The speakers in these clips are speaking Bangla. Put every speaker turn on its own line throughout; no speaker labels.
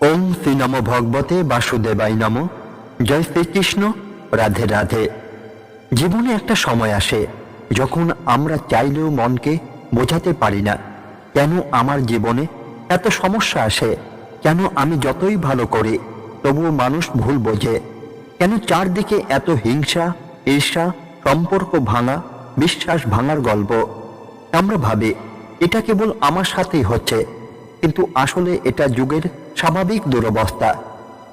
ওম শ্রী নম ভগবতে বাসুদেবাই নম। জয় শ্রীকৃষ্ণ। রাধে রাধে। জীবনে একটা সময় আসে যখন আমরা চাইলেও মনকে বোঝাতে পারি না, কেন আমার জীবনে এত সমস্যা আসে, কেন আমি যতই ভালো করি তবুও মানুষ ভুল বোঝে। কেন চারদিকে এত হিংসা, ঈর্ষা, সম্পর্ক ভাঙা, বিশ্বাস ভাঙার গল্প? আমরা ভাবি, এটা কেবল আমার সাথেই হচ্ছে, কিন্তু আসলে এটা যুগের স্বাভাবিক দুরবস্থা।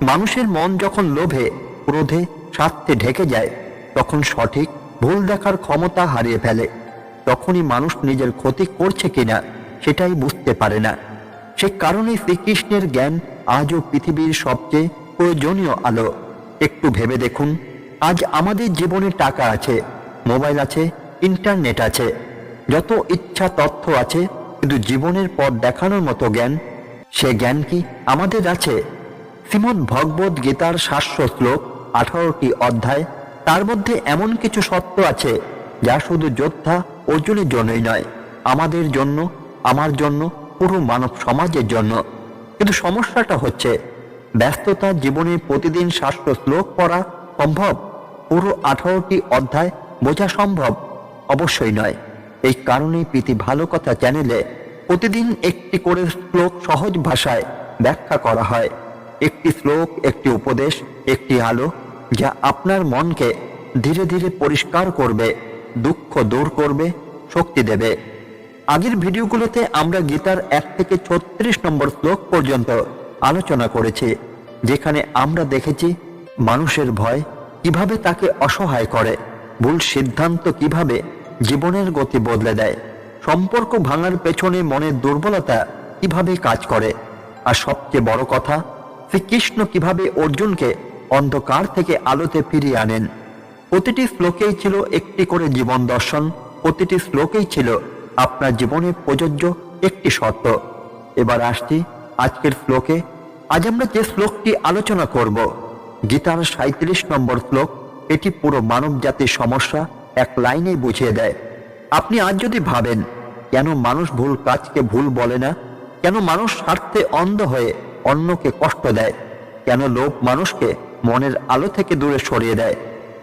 মানুষের মন যখন লোভে, ক্রোধে স্বার্থে ঢেকে যায়, তখন সঠিক ভুল দেখার ক্ষমতা হারিয়ে ফেলে। তখনই মানুষ নিজের ক্ষতি করছে কিনা, সেটাই বুঝতে পারে না। সে কারণে শ্রীকৃষ্ণের জ্ঞান আজও পৃথিবীর সবচেয়ে প্রয়োজনীয় আলো। একটু ভেবে দেখুন, আজ আমাদের জীবনে টাকা আছে, মোবাইল আছে, ইন্টারনেট আছে। যত ইচ্ছা তথ্য আছে, কিন্তু জীবনের পথ দেখানোর মতো জ্ঞান সে জ্ঞান কি আমাদের আছে? শ্রীমদ ভগবত গীতার সাতশো শ্লোক আঠারোটি অধ্যায়, তার মধ্যে এমন কিছু সত্য আছে যা শুধু যোদ্ধা অর্জুনের জন্যই নয়, আমাদের জন্য, আমার জন্য, পুরো মানব সমাজের জন্য। কিন্তু সমস্যাটা হচ্ছে, ব্যস্ততা জীবনে প্রতিদিন সাতশো শ্লোক পড়া সম্ভব? পুরো আঠারোটি অধ্যায় বোঝা সম্ভব? অবশ্যই নয়। এই কারণে প্রীতি ভালো কথা চ্যানেলে প্রতিদিন একটি করে শ্লোক সহজ ভাষায় ব্যাখ্যা করা হয়। একটি শ্লোক, একটি উপদেশ, একটি আলো, যা আপনার মনকে ধীরে ধীরে পরিষ্কার করবে, দুঃখ দূর করবে, শক্তি দেবে। আগের ভিডিওগুলোতে আমরা গীতার এক থেকে ছত্রিশ নম্বর শ্লোক পর্যন্ত আলোচনা করেছি, যেখানে আমরা দেখেছি মানুষের ভয় কীভাবে তাকে অসহায় করে, ভুল সিদ্ধান্ত কীভাবে জীবনের গতি বদলে দেয়। সম্পর্ক ভাঙার পেছনে মনের দুর্বলতা কীভাবে কাজ করে? আর সবচেয়ে বড় কথা, শ্রীকৃষ্ণ কীভাবে অর্জুনকে অন্ধকার থেকে আলোতে ফিরিয়ে আনেন? প্রতিটি শ্লোকেই ছিল একটি করে জীবন দর্শন, প্রতিটি শ্লোকেই ছিল আপনার জীবনে প্রযোজ্য একটি শর্ত। এবার আসছি আজকের শ্লোকে। আজ আমরা যে শ্লোকটি আলোচনা করব, গীতার সাঁত্রিশ নম্বর শ্লোক, এটি পুরো মানব জাতির সমস্যা এক লাইনে বুঝিয়ে দেয়। আপনি আজ যদি ভাবেন কেন মানুষ ভুল কাজকে ভুল বলে না? কেন মানুষ স্বার্থে অন্ধ হয়ে অন্যকে কষ্ট দেয়? কেন লোভ মানুষকে মনের আলো থেকে দূরে সরিয়ে দেয়?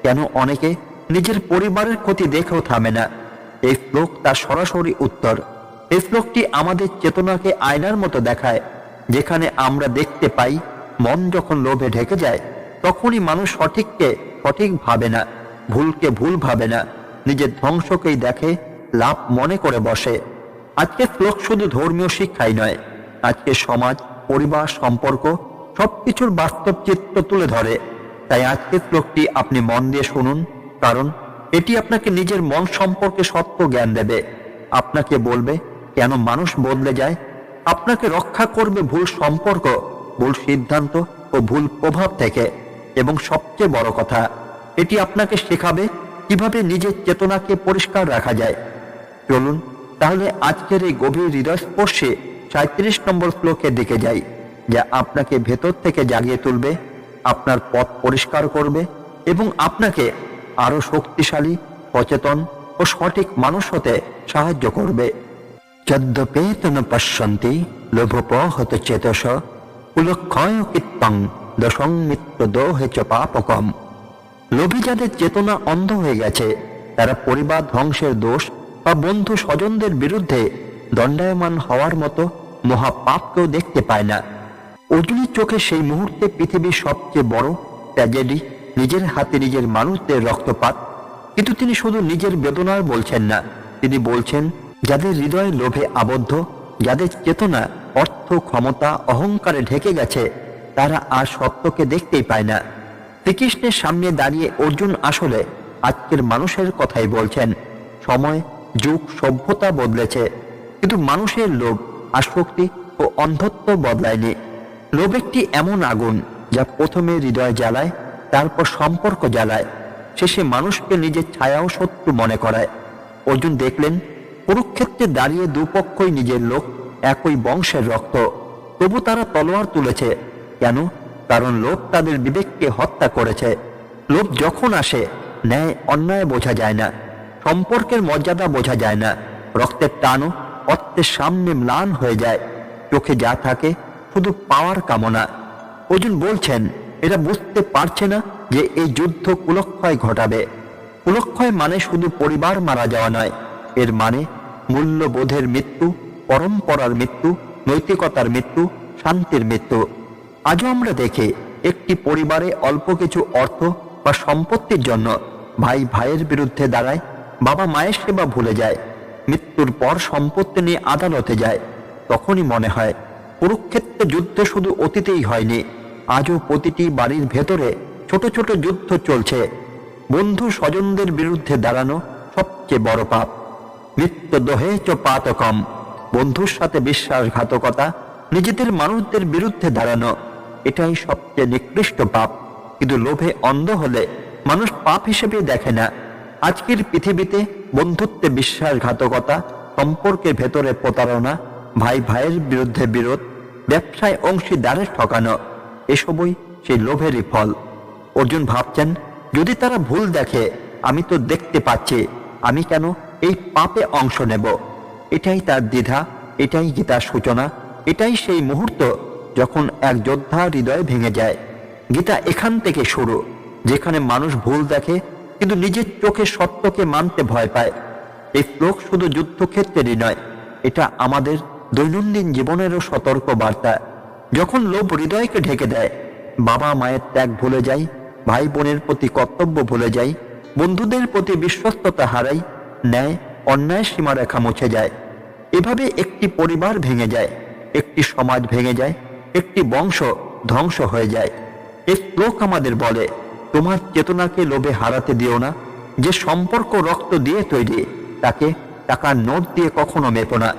কেন অনেকে নিজের পরিবারের ক্ষতি দেখেও থামে না? এই শ্লোক তার সরাসরি উত্তর। এই শ্লোকটি আমাদের চেতনাকে আয়নার মতো দেখায়। যেখানে আমরা দেখতে পাই, মন যখন লোভে ঢেকে যায়, তখনই মানুষ সঠিককে সঠিক ভাবে না, ভুলকে ভুল ভাবে না, নিজের ধ্বংসকেই দেখে লাভ মনে করে বসে। আজকে শ্লোক শুধু ধর্মীয় শিক্ষাই নয়, আজকে সমাজ, পরিবার, সম্পর্ক সবকিছুর বাস্তব চিত্র তুলে ধরে। তাই আজকের শ্লোকটি আপনি মন দিয়ে শুনুন, কারণ এটি আপনাকে নিজের মন সম্পর্কে সত্য জ্ঞান দেবে। আপনাকে বলবে, কেন মানুষ বদলে যায়? আপনাকে রক্ষা করবে ভুল সম্পর্ক, ভুল সিদ্ধান্ত ও ভুল প্রভাব থেকে। এবং সবচেয়ে বড় কথা, এটি আপনাকে শেখাবে কীভাবে নিজের চেতনাকে পরিষ্কার রাখা যায়। চলুন, তাহলে আজকের এই গভীর হৃদয়স্পর্শে সাঁত্রিশ নম্বর শ্লোকের দিকে যাই, যা আপনাকে ভেতর থেকে জাগিয়ে তুলবে, আপনার পথ পরিষ্কার করবে এবং আপনাকে আরও শক্তিশালী, সচেতন ও সঠিক মানুষ হতে সাহায্য করবে। যদ্যপেতন পশ্যন্তি লোভপহত চেতস উলক্ষয় দোহে চ পাপকম। লোভী যাদের চেতনা অন্ধ হয়ে গেছে, তারা পরিবার ধ্বংসের দোষ বা বন্ধু স্বজনদের বিরুদ্ধে দণ্ডায়মান হওয়ার মতো মহাপাপকেও দেখতে পায় না। অর্জুনের চোখে সেই মুহূর্তে পৃথিবীর সবচেয়ে বড় ট্র্যাজেডি নিজের হাতে নিজের মানুষদের রক্তপাত। কিন্তু তিনি শুধু নিজের বেদনার বলছেন না, তিনি বলছেন, যাদের হৃদয় লোভে আবদ্ধ, যাদের চেতনা, অর্থ, ক্ষমতা, অহংকারে ঢেকে গেছে, তারা আর সত্যকে দেখতেই পায় না। শ্রীকৃষ্ণের সামনে দাঁড়িয়ে অর্জুন আসলে আজকের মানুষের কথাই বলছেন, সময় যুগ সভ্যতা বদলেছে, কিন্তু মানুষের লোভ, আসক্তি ও অন্ধত্ব বদলায়নি। লোভ একটি এমন আগুন যা প্রথমে হৃদয় জ্বালায়, তারপর সম্পর্ক জ্বালায়। শেষে মানুষকে নিজের ছায়াও শত্রু মনে করায়। অর্জুন দেখলেন, কুরুক্ষেত্রে দাঁড়িয়ে দুপক্ষই নিজের লোক, একই বংশের রক্ত। তবু তারা তলোয়ার তুলেছে। কেন? কারণ লোভ তাদের বিবেককে হত্যা করেছে। লোভ যখন আসে, ন্যায় অন্যায় বোঝা যায় না। সম্পর্কের মর্যাদা বোঝা যায় না। রক্তের টানও অর্থের সামনে ম্লান হয়ে যায়। চোখে যা থাকে শুধু পাওয়ার কামনা। অর্জুন বলছেন, এরা বুঝতে পারছে না যে এই যুদ্ধ কুলক্ষয় ঘটাবে। কুলক্ষয় মানে শুধু পরিবার মারা যাওয়া নয়, এর মানে মূল্যবোধের মৃত্যু, পরম্পরার মৃত্যু, নৈতিকতার মৃত্যু, শান্তির মৃত্যু। আজও আমরা দেখি একটি পরিবারে অল্প কিছু অর্থ বা সম্পত্তির জন্য ভাই ভাইয়ের বিরুদ্ধে দাঁড়ায় বাবা মায়ের সেবা ভুলে যায়। মৃত্যুর পর সম্পত্তি নিয়ে আদালতে যায়। তখনই মনে হয়, কুরুক্ষেত্রে যুদ্ধ শুধু অতীতেই হয়নি। আজও প্রতিটি বাড়ির ভেতরে ছোট ছোট যুদ্ধ চলছে। বন্ধু স্বজনদের বিরুদ্ধে দাঁড়ানো সবচেয়ে বড় পাপ। মৃত্যু দোহে চ পাতকম বন্ধুর সাথে বিশ্বাসঘাতকতা, নিজেদের মানুষদের বিরুদ্ধে দাঁড়ানো, এটাই সবচেয়ে নিকৃষ্ট পাপ। কিন্তু লোভে অন্ধ হলে মানুষ পাপ হিসেবে দেখে না। আজকের পৃথিবীতে বন্ধুত্বে বিশ্বাসঘাতকতা, সম্পর্কের ভেতরে প্রতারণা, ভাই ভাইয়ের বিরুদ্ধে বিরোধ, ব্যবসায় অংশীদারের ঠকানো, এসবই সেই লোভেরই ফল। অর্জুন ভাবছেন, যদি তারা ভুল দেখে, আমি তো দেখতে পাচ্ছি, আমি কেন এই পাপে অংশ নেব? এটাই তার দ্বিধা, এটাই গীতার সূচনা, এটাই সেই মুহূর্ত যখন এক যোদ্ধা হৃদয় ভেঙে যায়। গীতা এখান থেকে শুরু, যেখানে মানুষ ভুল দেখে কিন্তু নিজের চোখে সত্যকে মানতে ভয় পায়। এই শ্লোক শুধু যুদ্ধক্ষেত্রেরই নয়, এটা আমাদের দৈনন্দিন জীবনেরও সতর্ক বার্তা যখন লোভ হৃদয়কে ঢেকে দেয়, বাবা মায়ের ত্যাগ ভুলে যাই ভাই বোনের প্রতি কর্তব্য ভুলে যাই, বন্ধুদের প্রতি বিশ্বস্ততা হারাই, ন্যায় অন্যায় সীমারেখা মুছে যায়। এভাবে একটি পরিবার ভেঙে যায়, একটি সমাজ ভেঙে যায়, একটি বংশ ধ্বংস হয়ে যায়। এই শ্লোক আমাদের বলে তোমার চেতনাকে লোভে হারাতে দিও না, যে সম্পর্ক রক্ত দিয়ে তৈরি, তাকে টাকার নোট দিয়ে কখনো মেপো না।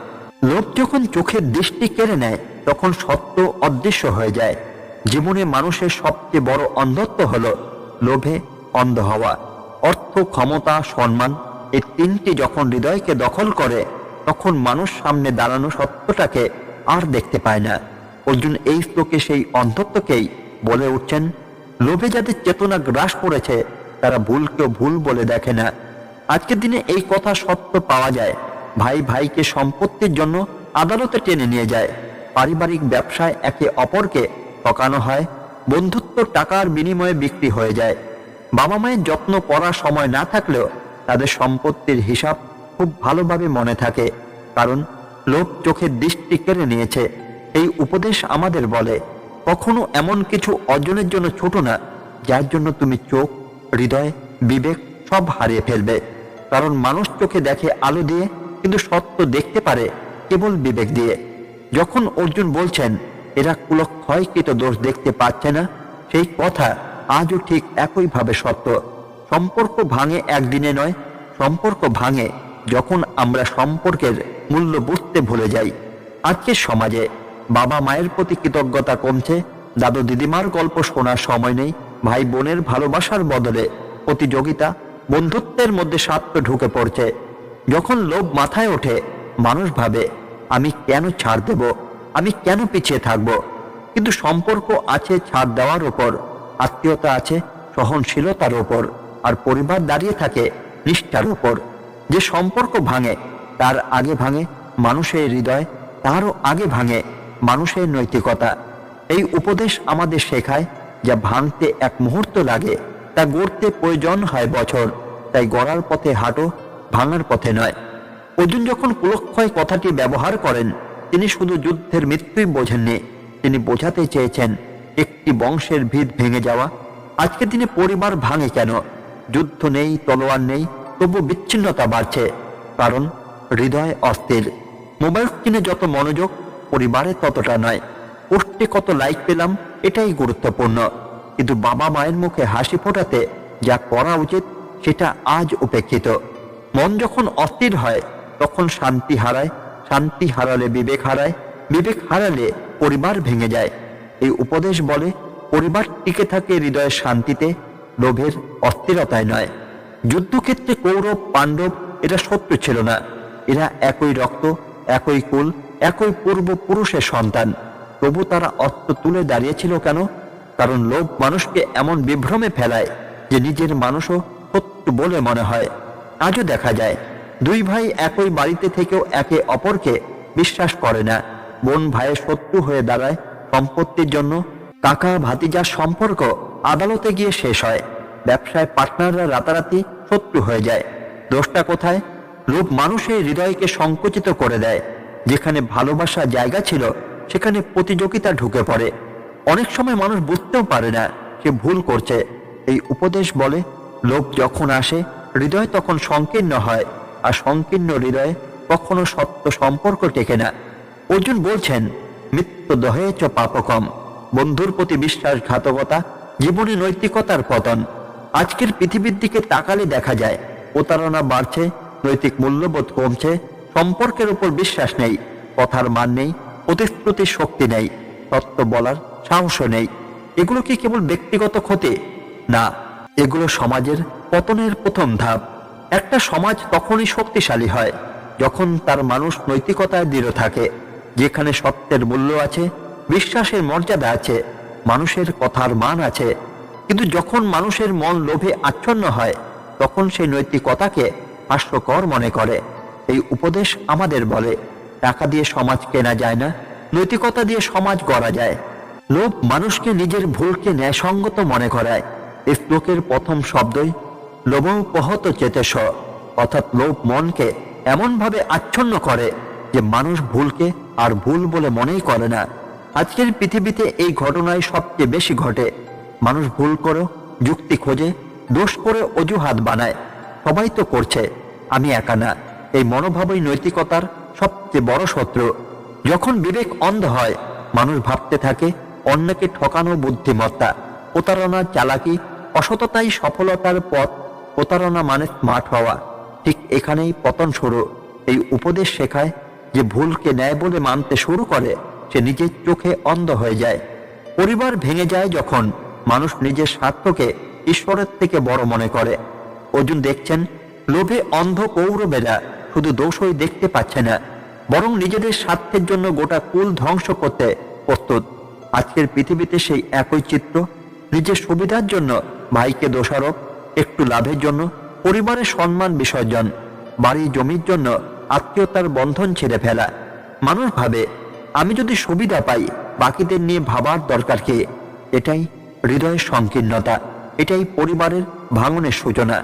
লোভ যখন চোখের দৃষ্টি কেড়ে নেয়, তখন সত্য অদৃশ্য হয়ে যায়। জীবনে মানুষের সবচেয়ে বড় অন্ধত্ব হল লোভে অন্ধ হওয়া। অর্থ, ক্ষমতা, সম্মান এই তিনটি যখন হৃদয়কে দখল করে, তখন মানুষ সামনে দাঁড়ানো সত্যটাকে আর দেখতে পায় না। অর্জুন এই শ্লোকে সেই অন্ধত্বকেই বলে উঠছেন লোভে যাদের চেতনা গ্রাস করেছে, তারা ভুলকেও ভুল বলে দেখে না। আজকের দিনে এই কথা সত্য পাওয়া যায়। ভাই ভাইকে সম্পত্তির জন্য আদালতে টেনে নিয়ে যায়। পারিবারিক ব্যবসায় একে অপরকে ঠকানো হয়। বন্ধুত্ব টাকার বিনিময়ে বিক্রি হয়ে যায়। বাবা মায়ের যত্ন করার সময় না থাকলেও তাদের সম্পত্তির হিসাব খুব ভালোভাবে মনে থাকে। কারণ লোক চোখের দৃষ্টি কেড়ে নিয়েছে। এই উপদেশ আমাদের বলে কখনো এমন কিছু অর্জনের জন্য ছোট না, যার জন্য তুমি চোখ, হৃদয়, বিবেক সব হারিয়ে ফেলবে। কারণ মানুষ চোখে দেখে আলো দিয়ে, কিন্তু সত্য দেখতে পারে কেবল বিবেক দিয়ে। যখন অর্জুন বলছেন, এরা কুলক্ষয়কৃত দোষ দেখতে পাচ্ছে না, সেই কথা আজও ঠিক একইভাবে সত্য। সম্পর্ক ভাঙে একদিনে নয়, সম্পর্ক ভাঙে যখন আমরা সম্পর্কের মূল্য বুঝতে ভুলে যাই। আজকের সমাজে বাবা মায়ের প্রতি কৃতজ্ঞতা কমছে। দাদু দিদিমার গল্প শোনার সময় নেই। ভাই বোনের ভালোবাসার বদলে প্রতিযোগিতা বন্ধুত্বের মধ্যে স্বার্থ ঢুকে পড়ছে। যখন লোভ মাথায় ওঠে, মানুষ ভাবে, আমি কেন ছাড় দেব? আমি কেন পিছিয়ে থাকব? কিন্তু সম্পর্ক আছে ছাড় দেওয়ার ওপর, আত্মীয়তা আছে সহনশীলতার ওপর, আর পরিবার দাঁড়িয়ে থাকে নিষ্ঠার ওপর। যে সম্পর্ক ভাঙে, তার আগে ভাঙে মানুষের হৃদয়, তারও আগে ভাঙে। মানুষের নৈতিকতা। এই উপদেশ আমাদের শেখায় যা ভাঙতে এক মুহূর্ত লাগে, তা গড়তে প্রয়োজন হয় বছর। তাই গড়ার পথে হাঁটো, ভাঙার পথে নয়। অর্জুন যখন কুলক্ষয় কথাটি ব্যবহার করেন, তিনি শুধু যুদ্ধের মৃত্যুই বোঝেননি, তিনি বোঝাতে চেয়েছেন, একটি বংশের ভিত ভেঙে যাওয়া, আজকে তিনি পরিবার ভাঙে কেন? যুদ্ধ নেই, তলোয়ার নেই, তবু বিচ্ছিন্নতা বাড়ছে। কারণ, হৃদয় অস্থির। মোবাইল স্ক্রিনে যত মনোযোগ পরিবারে ততটা নয়। পোস্টে কত লাইক পেলাম, এটাই গুরুত্বপূর্ণ। কিন্তু বাবা মায়ের মুখে হাসি ফোটাতে যা করা উচিত, সেটা আজ উপেক্ষিত। মন যখন অস্থির হয়, তখন শান্তি হারায়, শান্তি হারালে বিবেক হারায়, বিবেক হারালে পরিবার ভেঙে যায়। এই উপদেশ বলে, পরিবার টিকে থাকে হৃদয়ের শান্তিতে, লোভের অস্থিরতায় নয়। যুদ্ধক্ষেত্রে কৌরব, পাণ্ডব এটা সত্য ছিল না। এরা একই রক্ত, একই কুল একই পূর্বপুরুষের সন্তান। তবু তারা অস্ত্র তুলে দাঁড়িয়েছিল কেন? কারণ লোভ মানুষকে এমন বিভ্রমে ফেলায় যে নিজের মানুষও সত্য বলে মনে হয়। আজও দেখা যায়, দুই ভাই একই বাড়িতে থেকেও একে অপরকে বিশ্বাস করে না। বোন ভাইয়ের শত্রু হয়ে দাঁড়ায় সম্পত্তির জন্য। কাকা ভাতিজার সম্পর্ক আদালতে গিয়ে শেষ হয়। ব্যবসায় পার্টনাররা রাতারাতি শত্রু হয়ে যায়। দোষটা কোথায়? লোভ মানুষের হৃদয়কে সংকুচিত করে দেয়। যেখানে ভালোবাসা জায়গা ছিল, সেখানে প্রতিযোগিতা ঢুকে পড়ে। অনেক সময় মানুষ বুঝতেও পারে না সে ভুল করছে। এই উপদেশ বলে, লোভ যখন আসে, হৃদয় তখন সংকীর্ণ হয়, আর সংকীর্ণ হৃদয়ে কখনো সত্য সম্পর্ক টেকে না। অর্জুন বলছেন, মৃত্যু দহে চ পাপকম। বন্ধুর প্রতি বিশ্বাসঘাতকতা, জীবনে নৈতিকতার পতন। আজকের পৃথিবীর দিকে তাকালে দেখা যায়, প্রতারণা বাড়ছে, নৈতিক মূল্যবোধ কমছে সম্পর্কের উপর বিশ্বাস নেই, কথার মান নেই প্রতিশ্রুতির শক্তি নেই, তত্ত্ব বলার সাহসও নেই। এগুলো কি কেবল ব্যক্তিগত ক্ষতি? না, এগুলো সমাজের পতনের প্রথম ধাপ। একটা সমাজ তখনই শক্তিশালী হয়, যখন তার মানুষ নৈতিকতায় দৃঢ় থাকে, যেখানে সত্যের মূল্য আছে, বিশ্বাসের মর্যাদা আছে, মানুষের কথার মান আছে। কিন্তু যখন মানুষের মন লোভে আচ্ছন্ন হয়, তখন সেই নৈতিকতাকে হাস্যকর মনে করে। এই উপদেশ আমাদের বলে, টাকা দিয়ে সমাজ কেনা যায় না, নৈতিকতা দিয়ে সমাজ গড়া যায়। লোভ মানুষকে নিজের ভুলকে ন্যায়সঙ্গত মনে করায়। এই শ্লোকের প্রথম শব্দই লোভপহত চেতেস অর্থাৎ লোভ মনকে এমনভাবে আচ্ছন্ন করে যে মানুষ ভুলকে আর ভুল বলে মনেই করে না। আজকের পৃথিবীতে এই ঘটনায় সবচেয়ে বেশি ঘটে। মানুষ ভুল করে, যুক্তি খোঁজে, দোষ করে অজুহাত বানায়। সবাই তো করছে, আমি একা না। এই মনোভাবই নৈতিকতার সবচেয়ে বড় শত্রু। যখন বিবেক অন্ধ হয়, মানুষ ভাবতে থাকে, অন্যকে ঠকানো বুদ্ধিমত্তা, প্রতারণা চালাকি, অসততাই সফলতার পথ, প্রতারণা মানে স্মার্ট হওয়া। ঠিক এখানেই পতন শুরু। এই উপদেশ শেখায় যে ভুলকে ন্যায় বলে মানতে শুরু করে, সে নিজের চোখে অন্ধ হয়ে যায়। পরিবার ভেঙে যায় যখন মানুষ নিজের স্বার্থকে ঈশ্বরের থেকে বড় মনে করে। অর্জুন দেখছেন, লোভে অন্ধ কৌরবেরা শুধু দোষই দেখতে পাচ্ছে না, বরং নিজেদের স্বার্থের জন্য গোটা কুল ধ্বংস করতে প্রস্তুত। আজকের পৃথিবীতে সেই একই চিত্র, নিজের সুবিধার জন্য, ভাইকে দোষারোপ, একটু লাভের জন্য, পরিবারের সম্মান বিসর্জন, বাড়ি জমির জন্য, আত্মীয়তার বন্ধন ছেড়ে ফেলা। মানুষ ভাবে, আমি যদি সুবিধা পাই, বাকিদের নিয়ে ভাবার দরকার কি? এটাই হৃদয়ের সংকীর্ণতা, এটাই পরিবারের ভাঙনের সূচনা।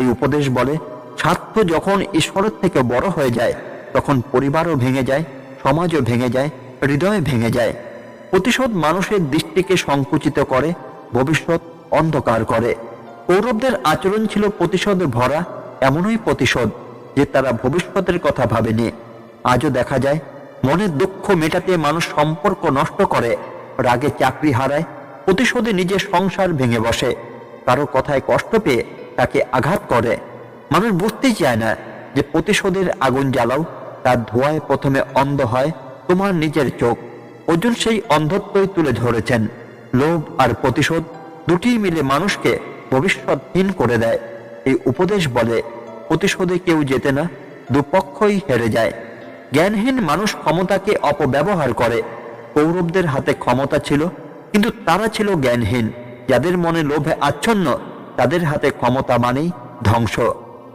এই উপদেশ বলে স্বার্থ যখন ঈশ্বরের থেকে বড় হয়ে যায়, তখন পরিবারও ভেঙে যায়, সমাজও ভেঙে যায়, হৃদয় ভেঙে যায়। প্রতিশোধ মানুষের দৃষ্টিকে সংকুচিত করে, ভবিষ্যৎ অন্ধকার করে। কৌরবদের আচরণ ছিল প্রতিশোধে ভরা, এমনই প্রতিশোধ যে তারা ভবিষ্যতের কথা ভাবেনি। আজও দেখা যায়, মনের দুঃখ মেটাতে মানুষ সম্পর্ক নষ্ট করে, রাগে চাকরি হারায়, প্রতিশোধে নিজের সংসার ভেঙে বসে। কারও কথায় কষ্ট পেয়ে তাকে আঘাত করে। মানুষ বুঝতেই চায় না যে প্রতিশোধের আগুন জ্বালাও, তার ধোঁয়ায় প্রথমে অন্ধ হয় তোমার নিজের চোখ। অর্জুন সেই অন্ধত্বই তুলে ধরেছেন। লোভ আর প্রতিশোধ দুটি মিলে মানুষকে ভবিষ্যৎহীন করে দেয়। এই উপদেশ বলে, প্রতিশোধে কেউ যেতে না, দুপক্ষই হেরে যায়। জ্ঞানহীন মানুষ ক্ষমতাকে অপব্যবহার করে। কৌরবদের হাতে ক্ষমতা ছিল, কিন্তু তারা ছিল জ্ঞানহীন। যাদের মনে লোভে আচ্ছন্ন, তাদের হাতে ক্ষমতা মানেই ধ্বংস।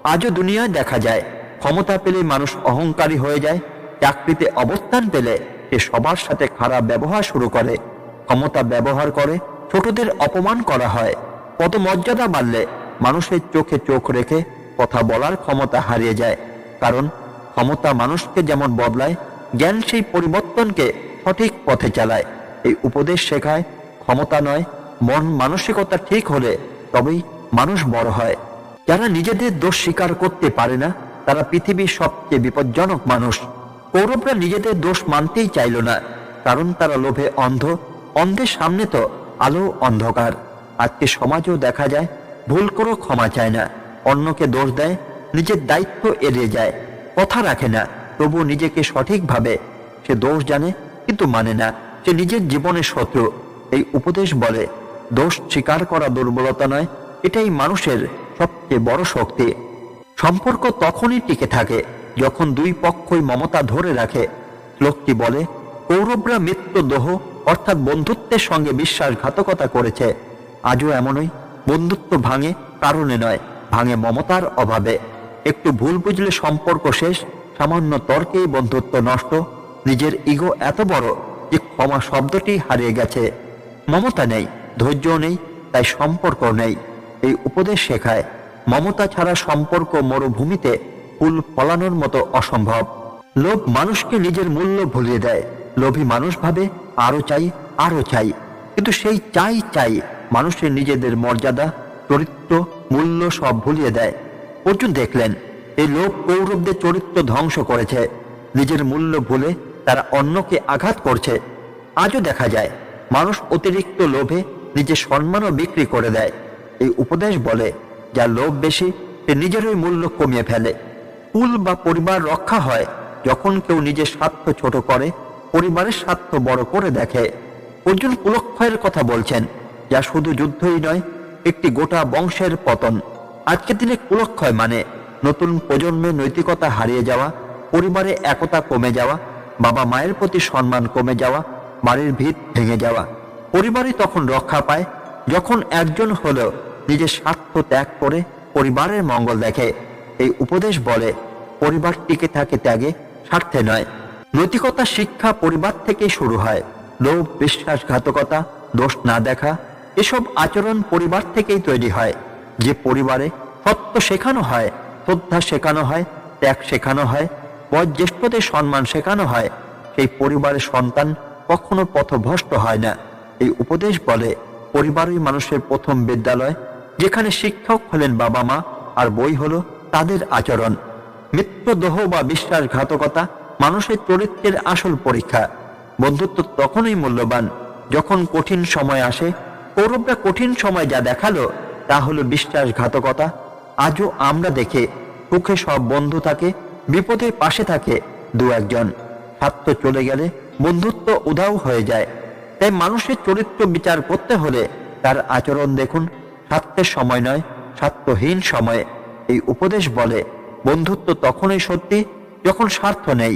আজও দুনিয়ায় দেখা যায়। ক্ষমতা পেলে মানুষ অহংকারী হয়ে যায়, চাকরিতে অবস্থান পেলে সে সবার সাথে খারাপ ব্যবহার শুরু করে। ক্ষমতা ব্যবহার করে, ছোটদের অপমান করা হয়। কত পদমর্যাদা বাড়লে মানুষের চোখে চোখ রেখে কথা বলার ক্ষমতা হারিয়ে যায়। কারণ ক্ষমতা মানুষকে যেমন বদলায়, জ্ঞান সেই পরিবর্তনকে সঠিক পথে চালায়। এই উপদেশ শেখায়, ক্ষমতা নয়, মন মানসিকতা ঠিক হলে তবেই মানুষ বড় হয়। যারা নিজেদের দোষ স্বীকার করতে পারে না, তারা পৃথিবীর সবচেয়ে বিপজ্জনক মানুষ। কৌরবরা নিজেদের দোষ মানতেই চাইল না, কারণ তারা লোভে অন্ধ, অন্ধের সামনে তো আলো অন্ধকার। আজকে সমাজেও দেখা যায়, ভুল করেও ক্ষমা চায় না, অন্যকে দোষ দেয়, নিজের দায়িত্ব এড়িয়ে যায়, কথা রাখে না, তবু নিজেকে সঠিকভাবে সে দোষ জানে, কিন্তু মানে না, সে নিজের জীবনের শত্রু। এই উপদেশ বলে, দোষ স্বীকার করা দুর্বলতা নয়, এটাই মানুষের সবচেয়ে বড় শক্তি। সম্পর্ক তখনই টিকে থাকে যখন দুই পক্ষই মমতা ধরে রাখে। লোকটি বলে, কৌরবরা মৃত্যু দোহ অর্থাৎ বন্ধুত্বের সঙ্গে বিশ্বাসঘাতকতা করেছে। আজও এমনই। বন্ধুত্ব ভাঙে কারণে নয়, ভাঙে মমতার অভাবে। একটু ভুল বুঝলে সম্পর্ক শেষ, সামান্য তর্কেই বন্ধুত্ব নষ্ট। নিজের ইগো এত বড় যে ক্ষমা শব্দটি হারিয়ে গেছে। মমতা নেই ধৈর্য নেই, তাই সম্পর্ক নেই। এই উপদেশ শেখায়, মমতা ছাড়া সম্পর্ক মরুভূমিতে ফুল ফলানোর মতো অসম্ভব। লোভ মানুষকে নিজের মূল্য ভুলিয়ে দেয়। লোভী মানুষ ভাবে, আরও চাই আরও চাই। কিন্তু সেই চাই চাই মানুষের নিজেদের মর্যাদা, চরিত্র, মূল্য সব ভুলিয়ে দেয়। অর্জুন দেখলেন, এই লোভ কৌরবদের চরিত্র ধ্বংস করেছে। নিজের মূল্য ভুলে তারা অন্যকে আঘাত করছে। আজও দেখা যায়, মানুষ অতিরিক্ত লোভে নিজের সম্মানও বিক্রি করে দেয়। এই উপদেশ বলে, যা লোভ বেশি, সে নিজেরই মূল্য কমিয়ে ফেলে। কুল বা পরিবার রক্ষা হয়, যখন কেউ নিজের স্বার্থ ছোট করে, পরিবারের স্বার্থ বড় করে দেখে। অর্জুন কুলক্ষয়ের কথা বলছেন, যা শুধু যুদ্ধই নয়, একটি গোটা বংশের পতন। আজকের দিনে কুলক্ষয় মানে নতুন প্রজন্মের নৈতিকতা হারিয়ে যাওয়া, পরিবারে একতা কমে যাওয়া, বাবা মায়ের প্রতি সম্মান কমে যাওয়া, বাড়ির ভিত ভেঙে যাওয়া। পরিবারই তখন রক্ষা পায়, যখন একজন হলো নিজের স্বার্থ ত্যাগ করে পরিবারের মঙ্গল দেখে। এই উপদেশ বলে, পরিবার টিকে থাকে ত্যাগে, স্বার্থে নয়। নৈতিকতা, শিক্ষা পরিবার থেকে শুরু হয়। লোভ, বিশ্বাসঘাতকতা, দোষ না দেখা, এসব আচরণ পরিবার থেকেই তৈরি হয়। যে পরিবারে সত্য শেখানো হয়, শ্রদ্ধা শেখানো হয়, ত্যাগ শেখানো হয়, বয়োজ্যেষ্ঠদের সম্মান শেখানো হয়, সেই পরিবারের সন্তান কখনো পথভ্রষ্ট হয় না। এই উপদেশ বলে, পরিবারই মানুষের প্রথম বিদ্যালয় যেখানে শিক্ষক হলেন বাবা মা আর বই হলো তাদের আচরণ। মৃত্যুদহ বা বিশ্বাসঘাতকতা মানুষের চরিত্রের আসল পরীক্ষা। বন্ধুত্ব তখনই মূল্যবান যখন কঠিন সময় আসে। কৌরবরা কঠিন সময় যা দেখাল তা হলো বিশ্বাসঘাতকতা। আজও আমরা দেখে সুখে সব বন্ধু থাকে বিপদে পাশে থাকে দু একজন। স্বার্থ চলে গেলে বন্ধুত্ব উধাও হয়ে যায়। তাই মানুষের চরিত্র বিচার করতে হলে তার আচরণ দেখুন স্বার্থের সময় নয় স্বার্থহীন সময়ে। এই উপদেশ বলে, বন্ধুত্ব তখনই সত্যি যখন স্বার্থ নেই।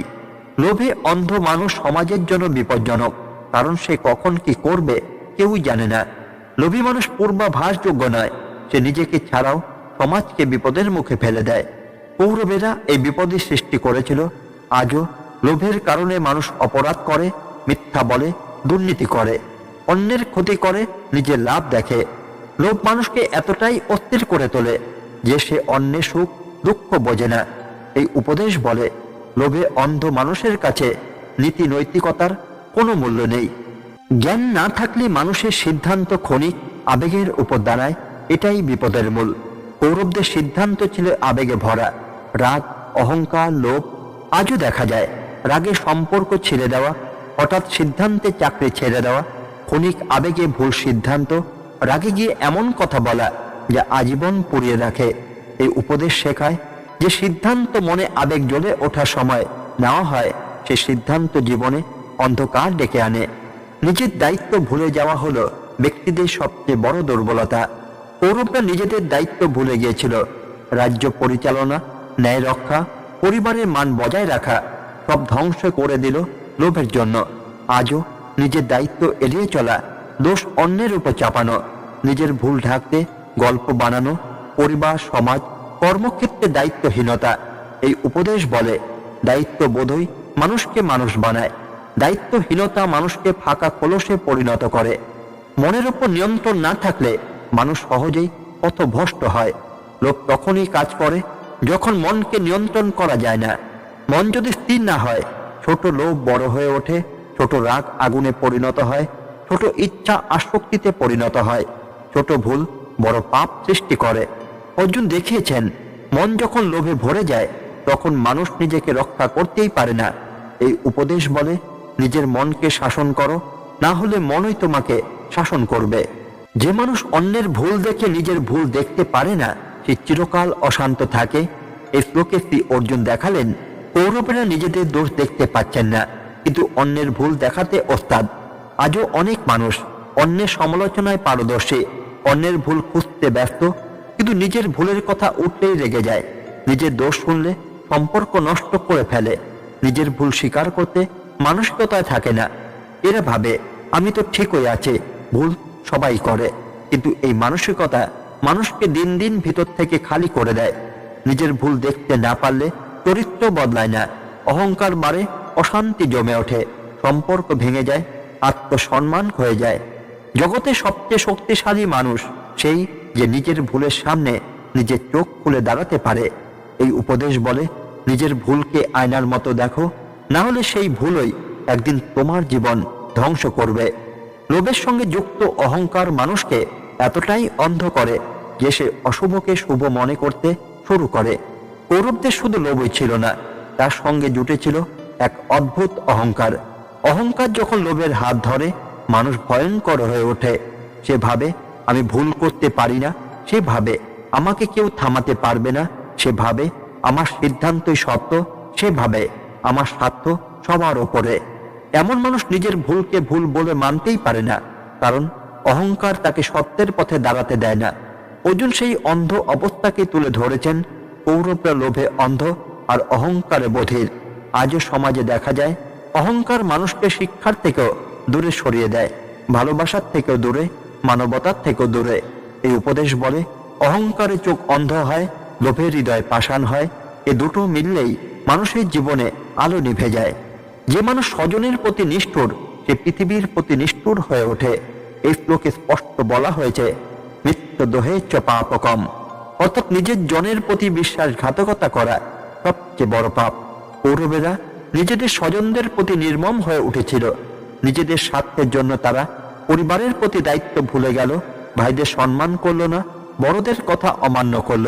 লোভে অন্ধ মানুষ সমাজের জন্য বিপজ্জনক, কারণ সে কখন কি করবে কেউই জানে না। লোভী মানুষ পূর্বাভাসযোগ্য নয়, সে নিজেকে ছাড়াও সমাজকে বিপদের মুখে ফেলে দেয়। কৌরবেরা এই বিপদের সৃষ্টি করেছিল। আজও লোভের কারণে মানুষ অপরাধ করে, মিথ্যা বলে, দুর্নীতি করে। অন্যের ক্ষতি করে, নিজের লাভ দেখে। লোভ মানুষকে এতটাই অস্থির করে তোলে যে সে অন্যের সুখ, দুঃখ বোঝে না। এই উপদেশ বলে, লোভে অন্ধ মানুষের কাছে নীতি নৈতিকতার কোনো মূল্য নেই। জ্ঞান না থাকলে মানুষের সিদ্ধান্ত ক্ষণিক আবেগের উপর দাঁড়ায়, এটাই বিপদের মূল। কৌরবদের সিদ্ধান্ত ছিল আবেগে ভরা। রাগ, অহংকার, লোভ আজও দেখা যায়। রাগে সম্পর্ক ছেড়ে দেওয়া, হঠাৎ সিদ্ধান্তে চাকরি ছেড়ে দেওয়া, ক্ষণিক আবেগে ভুল সিদ্ধান্ত রাগে গিয়ে এমন কথা বলা যা আজীবন পুড়িয়ে রাখে। এই উপদেশ শেখায় যে সিদ্ধান্ত মনে আবেগ জ্বলে ওঠার সময় নেওয়া হয়, সে সিদ্ধান্ত জীবনে অন্ধকার ডেকে আনে। নিজের দায়িত্ব ভুলে যাওয়া হলো ব্যক্তিদের সবচেয়ে বড় দুর্বলতা। কৌরবরা নিজেদের দায়িত্ব ভুলে গিয়েছিল। রাজ্য পরিচালনা, ন্যায় রক্ষা, পরিবারের মান বজায় রাখা, সব ধ্বংস করে দিল লোভের জন্য। আজও নিজের দায়িত্ব এড়িয়ে চলা দোষ অন্যের উপর চাপানো, নিজের ভুল ঢাকতে গল্প বানানো, পরিবার, সমাজ, কর্মক্ষেত্রে দায়িত্বহীনতা, এই উপদেশ বলে দায়িত্ব বোধই মানুষকে মানুষ বানায়, দায়িত্বহীনতা মানুষকে ফাঁকা কলসে পরিণত করে। মনের উপর নিয়ন্ত্রণ না থাকলে মানুষ সহজেই পথভ্রষ্ট হয়। লোক তখনই কাজ করে যখন মনকে নিয়ন্ত্রণ করা যায় না। মন যদি স্থির না হয়, ছোট লোভ বড় হয়ে ওঠে, ছোট রাগ আগুনে পরিণত হয় ছোট ইচ্ছা আসক্তিতে পরিণত হয়। ছোট ভুল বড় পাপ সৃষ্টি করে। অর্জুন দেখিয়েছেন, মন যখন লোভে ভরে যায়, তখন মানুষ নিজেকে রক্ষা করতেই পারে না। এই উপদেশ বলে, নিজের মনকে শাসন করো, না হলে মনই তোমাকে শাসন করবে। যে মানুষ অন্যের ভুল দেখে নিজের ভুল দেখতে পারে না, সে চিরকাল অশান্ত থাকে। এই শ্লোকে শ্রী অর্জুন দেখালেন, কৌরবেরা নিজেদের দোষ দেখতে পাচ্ছেন না। কিন্তু অন্যের ভুল দেখাতে ওস্তাদ আজও অনেক মানুষ অন্যের সমালোচনায় পারদর্শী, অন্যের ভুল খুঁজতে ব্যস্ত, কিন্তু নিজের ভুলের কথা উঠলেই রেগে যায়। নিজের দোষ শুনলে সম্পর্ক নষ্ট করে ফেলে। নিজের ভুল স্বীকার করতে মানসিকতায় থাকে না। এরা ভাবে, আমি তো ঠিকই আছে, ভুল সবাই করে। কিন্তু এই মানসিকতা মানুষকে দিন দিন ভিতর থেকে খালি করে দেয়। নিজের ভুল দেখতে না পারলে চরিত্র বদলায় না। অহংকার বাড়ে, অশান্তি জমে ওঠে। সম্পর্ক ভেঙে যায় আত্মসম্মান হয়ে যায়। জগতে সবচেয়ে শক্তিশালী মানুষ সেই যে নিজের ভুলের সামনে নিজের চোখ খুলে দাঁড়াতে পারে। এই উপদেশ বলে, নিজের ভুলকে আয়নার মতো দেখো, না হলে সেই ভুলই একদিন তোমার জীবন ধ্বংস করবে। লোভের সঙ্গে যুক্ত অহংকার মানুষকে এতটাই অন্ধ করে যে সে অশুভকে শুভ মনে করতে শুরু করে। কৌরবদের শুধু লোভই ছিল না, তার সঙ্গে জুটেছিল এক অদ্ভুত অহংকার। অহংকার যখন লোভের হাত ধরে, মানুষ ভয়ঙ্কর হয়ে ওঠে। সে ভাবে আমি ভুল করতে পারি না সে ভাবে আমাকে কেউ থামাতে পারবে না সে ভাবে আমার সিদ্ধান্তই সত্য সে ভাবে আমার স্বার্থ সবার ওপরে। এমন মানুষ নিজের ভুলকে ভুল বলে মানতেই পারে না, কারণ অহংকার তাকে সত্যের পথে দাঁড়াতে দেয় না। অর্জুন সেই অন্ধ অবস্থাকে তুলে ধরেছেন কৌরবরা লোভে অন্ধ আর অহংকারে বধির। আজও সমাজে দেখা যায় অহংকার মানুষকে শিক্ষার থেকেও দূরে সরিয়ে দেয়, ভালোবাসার থেকেও দূরে, মানবতার থেকেও দূরে। এই উপদেশ বলে, অহংকারে চোখ অন্ধ হয় লোভের হৃদয় পাষাণ হয়, এ দুটো মিললেই মানুষের জীবনে আলো নিভে যায়। যে মানুষ স্বজনের প্রতি নিষ্ঠুর, সে পৃথিবীর প্রতি নিষ্ঠুর হয়ে ওঠে। এই শ্লোকে স্পষ্ট বলা হয়েছে, মৃত্যু দোহে চ পাপকম। অর্থাৎ নিজের জনের প্রতি বিশ্বাসঘাতকতা করা সবচেয়ে বড় পাপ। কৌরবেরা নিজেদের স্বজনদের প্রতি নির্মম হয়ে উঠেছিল। নিজেদের স্বার্থের জন্য তারা পরিবারের প্রতি দায়িত্ব ভুলে গেল, ভাইদের সম্মান করল না, বড়দের কথা অমান্য করল।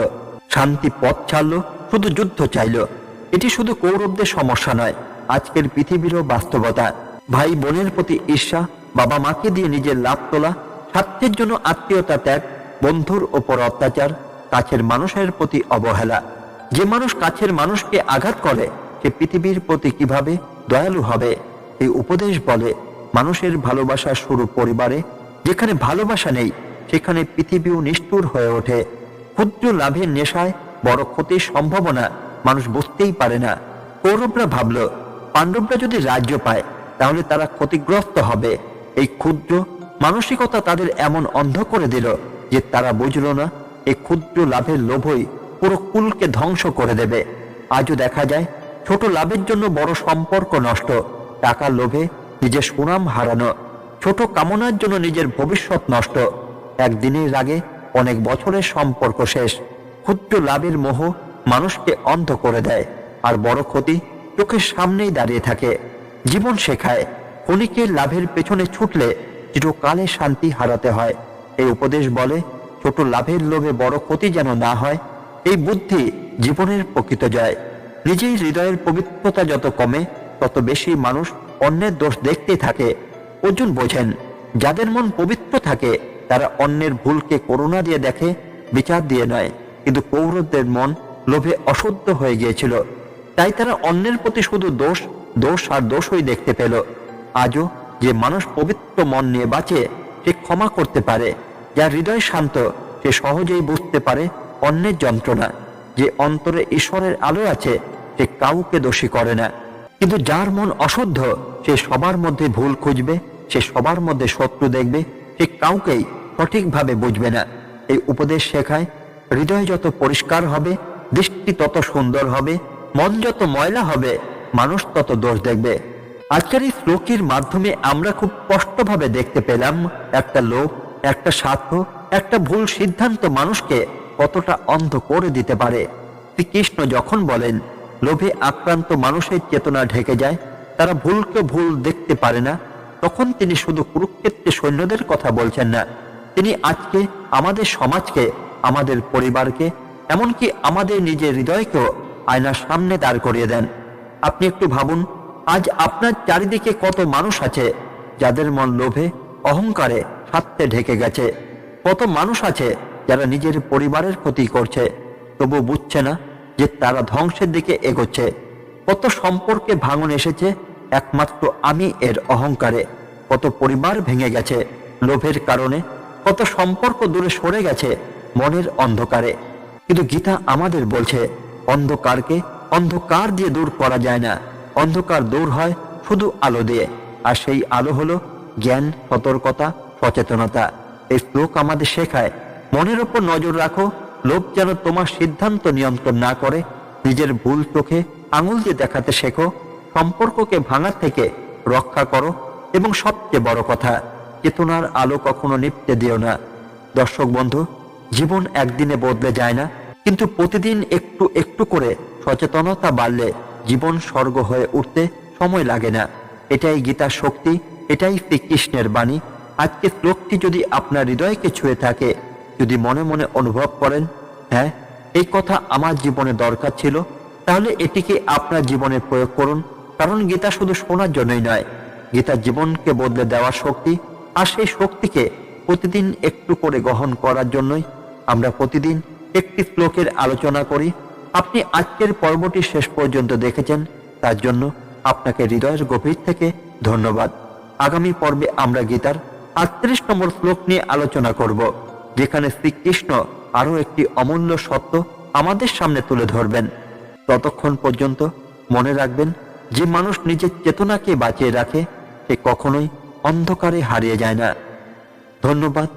শান্তি পথ ছাড়লো, শুধু যুদ্ধ চাইলো। এটি শুধু কৌরবদের সমস্যা নয়, আজকের পৃথিবীরও বাস্তবতা। ভাই বোনের প্রতি ঈর্ষা, বাবা মাকে দিয়ে নিজের লাভ তোলা, স্বার্থের জন্য আত্মীয়তা ত্যাগ, বন্ধুর ওপর অত্যাচার, কাছের মানুষের প্রতি অবহেলা। যে মানুষ কাছের মানুষকে আঘাত করে সে পৃথিবীর প্রতি কীভাবে দয়ালু হবে, এই উপদেশ বলে, মানুষের ভালোবাসা শুরু পরিবারে, যেখানে ভালোবাসা নেই, সেখানে পৃথিবীও নিষ্ঠুর হয়ে ওঠে। ক্ষুদ্র লাভের নেশায় বড় ক্ষতির সম্ভাবনা মানুষ বুঝতেই পারে না। কৌরবরা ভাবল, পাণ্ডবরা যদি রাজ্য পায়, তাহলে তারা ক্ষতিগ্রস্ত হবে। এই ক্ষুদ্র মানসিকতা তাদের এমন অন্ধ করে দিল যে তারা বুঝল না এই ক্ষুদ্র লাভের লোভই পুরো কুলকে ধ্বংস করে দেবে। আজও দেখা যায় ছোট লাভের জন্য বড় সম্পর্ক নষ্ট, টাকার লোভে নিজের সুনাম হারানো, ছোট কামনার জন্য নিজের ভবিষ্যৎ নষ্ট। একদিনের আগে অনেক বছরের সম্পর্ক শেষ, ক্ষুদ্র লাভের মোহ মানুষকে অন্ধ করে দেয়, আর বড় ক্ষতি চোখের সামনেই দাঁড়িয়ে থাকে। জীবন শেখায়, ক্ষণিকের লাভের পেছনে ছুটলে চিরকালে শান্তি হারাতে হয়। এই উপদেশ বলে, ছোট লাভের লোভে বড় ক্ষতি যেন না হয়, এই বুদ্ধি জীবনের প্রকৃত জয়। নিজেই হৃদয়ের পবিত্রতা যত কমে, তত বেশি মানুষ অন্যের দোষ দেখতে থাকে। অর্জুন বোঝেন, যাদের মন পবিত্র থাকে, তারা অন্যের ভুলকে করুণা দিয়ে দেখে, বিচার দিয়ে নয়। কিন্তু কৌরবদের মন লোভে অশুদ্ধ হয়ে গিয়েছিল। তাই তারা অন্যের প্রতি শুধু দোষ দোষ আর দোষই দেখতে পেল। আজও যে মানুষ পবিত্র মন নিয়ে বাঁচে, সে ক্ষমা করতে পারে। যার হৃদয় শান্ত, সে সহজেই বুঝতে পারে অন্যের যন্ত্রণা। যে অন্তরে ঈশ্বরের আলো আছে, সে কাউকে দোষী করে না। কিন্তু যার মন অশুদ্ধ, সে সবার মধ্যে ভুল খুঁজবে, সে সবার মধ্যে শত্রু দেখবে, সে কাউকেই সঠিকভাবে বুঝবে না। এই উপদেশ শেখায়, হৃদয় যত পরিষ্কার হবে, দৃষ্টি তত সুন্দর হবে, মন যত ময়লা হবে, মানুষ তত দোষ দেখবে। আজকের এই শ্লোকের মাধ্যমে আমরা খুব স্পষ্টভাবে দেখতে পেলাম, একটা লোক, একটা স্বার্থ একটা ভুল সিদ্ধান্ত মানুষকে কতটা অন্ধ করে দিতে পারে? শ্রীকৃষ্ণ যখন বলেন, লোভে আক্রান্ত মানুষের চেতনা ঢেকে যায়, তারা ভুলকে ভুল দেখতে পারে না, তখন তিনি শুধু কুরুক্ষেত্রে সৈন্যদের কথা বলছেন না, তিনি আজকে আমাদের সমাজকে, আমাদের পরিবারকে, এমনকি আমাদের নিজের হৃদয়কেও আয়নার সামনে দাঁড় করিয়ে দেন। আপনি একটু ভাবুন, আজ আপনার চারিদিকে কত মানুষ আছে, যাদের মন লোভে, অহংকারে, স্বার্থে ঢেকে গেছে? কত মানুষ আছে যারা নিজের পরিবারের ক্ষতি করছে, তবু বুঝছে না যে তারা ধ্বংসের দিকে এগোচ্ছে। কত সম্পর্কে ভাঙন এসেছে, একমাত্র আমি এর অহংকারে। কত পরিবার ভেঙে গেছে, লোভের কারণে। কত সম্পর্ক দূরে সরে গেছে, মনের অন্ধকারে। কিন্তু গীতা আমাদের বলছে, অন্ধকারকে অন্ধকার দিয়ে দূর করা যায় না। অন্ধকার দূর হয় শুধু আলো দিয়ে, আর সেই আলো হলো জ্ঞান, সতর্কতা, সচেতনতা। এই শ্লোক আমাদের শেখায় মনের ওপর নজর রাখো লোক যেন তোমার সিদ্ধান্ত নিয়ন্ত্রণ না করে। নিজের ভুল চোখে আঙুল দিয়ে দেখাতে শেখো। সম্পর্ককে ভাঙার থেকে রক্ষা করো। এবং সবচেয়ে বড় কথা, চেতনার আলো কখনো নিপতে দিও না। দর্শক বন্ধু, জীবন একদিনে বদলে যায় না, কিন্তু প্রতিদিন একটু একটু করে সচেতনতা বাড়লে জীবন স্বর্গ হয়ে উঠতে সময় লাগে না। এটাই গীতার শক্তি, এটাই শ্রীকৃষ্ণের বাণী। আজকে শ্লোকটি যদি আপনার হৃদয়কে ছুঁয়ে থাকে যদি মনে মনে অনুভব করেন হ্যাঁ এই কথা আমার জীবনে দরকার ছিল, তাহলে এটিকে আপনার জীবনে প্রয়োগ করুন। কারণ গীতা শুধু শোনার জন্যই নয়, গীতা জীবনকে বদলে দেওয়ার শক্তি, আর সেই শক্তিকে প্রতিদিন একটু করে গ্রহণ করার জন্যই আমরা প্রতিদিন একটি শ্লোকের আলোচনা করি। আপনি আজকের পর্বটি শেষ পর্যন্ত দেখেছেন, তার জন্য আপনাকে হৃদয়ের গভীর থেকে ধন্যবাদ। আগামী পর্বে আমরা গীতার আটত্রিশ নম্বর শ্লোক নিয়ে আলোচনা করব। যেখানে শ্রীকৃষ্ণ আরও একটি অমূল্য সত্য আমাদের সামনে তুলে ধরবেন। ততক্ষণ পর্যন্ত মনে রাখবেন, যে মানুষ নিজের চেতনাকে বাঁচিয়ে রাখে, সে কখনোই অন্ধকারে হারিয়ে যায় না। ধন্যবাদ।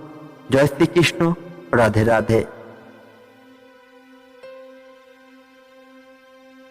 জয় শ্রীকৃষ্ণ। রাধে রাধে।